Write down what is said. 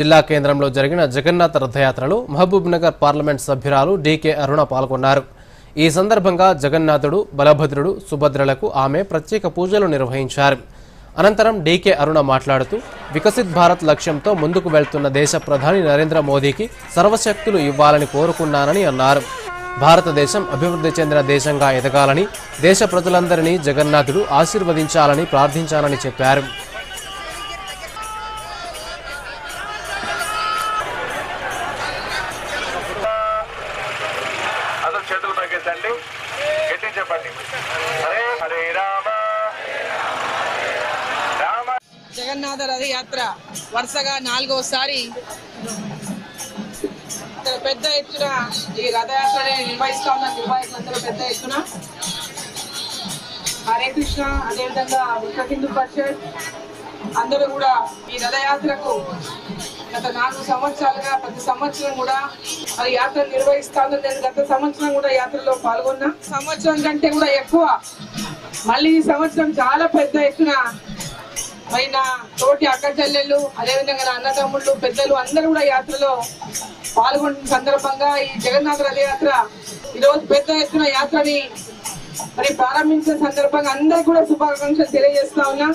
జిల్లా కేంద్రంలో జరిగిన జగన్నాథ రథయాత్రలో మహబూబ్ నగర్ పార్లమెంట్ సభ్యురాలు డీకే అరుణ పాల్గొన్నారు. ఈ సందర్భంగా జగన్నాథుడు బలభద్రుడు సుభద్రలకు ఆమె ప్రత్యేక పూజలు నిర్వహించారు. అనంతరం డీకే అరుణ మాట్లాడుతూ వికసిత్ భారత్ లక్ష్యంతో ముందుకు వెళ్తున్న దేశ ప్రధాని నరేంద్ర మోదీకి సర్వశక్తులు ఇవ్వాలని కోరుకున్నానని అన్నారు. భారతదేశం అభివృద్ధి చెందిన దేశంగా ఎదగాలని దేశ ప్రజలందరినీ జగన్నాథుడు ఆశీర్వదించాలని ప్రార్థించాలని చెప్పారు. జగన్నాథ రథయాత్ర వరుసగా నాలుగోసారి. పెద్ద ఎత్తున ఈ రథయాత్రని నిర్వహిస్తా ఉన్న నిర్వాహకులందరూ పెద్ద ఎత్తున. హరే కృష్ణ అదేవిధంగా ఉత్త హిందూ పరిషత్ అందరూ కూడా ఈ రథయాత్రకు గత నాలుగు సంవత్సరాలుగా ప్రతి సంవత్సరం కూడా మరి యాత్ర నిర్వహిస్తాను నేను గత సంవత్సరం కూడా యాత్రలో పాల్గొన్నా. సంవత్సరం కంటే కూడా ఎక్కువ. మళ్ళీ ఈ సంవత్సరం చాలా పెద్ద ఎత్తున మరి నా తోటి అక్క చెల్లెళ్ళు అదేవిధంగా నా అన్నదమ్ముళ్ళు పెద్దలు అందరూ కూడా యాత్రలో పాల్గొంటున్న సందర్భంగా ఈ జగన్నాథ రథయాత్ర ఈ పెద్ద ఎత్తున యాత్రని మరి ప్రారంభించిన సందర్భంగా అందరికీ కూడా శుభాకాంక్షలు తెలియజేస్తా ఉన్నా.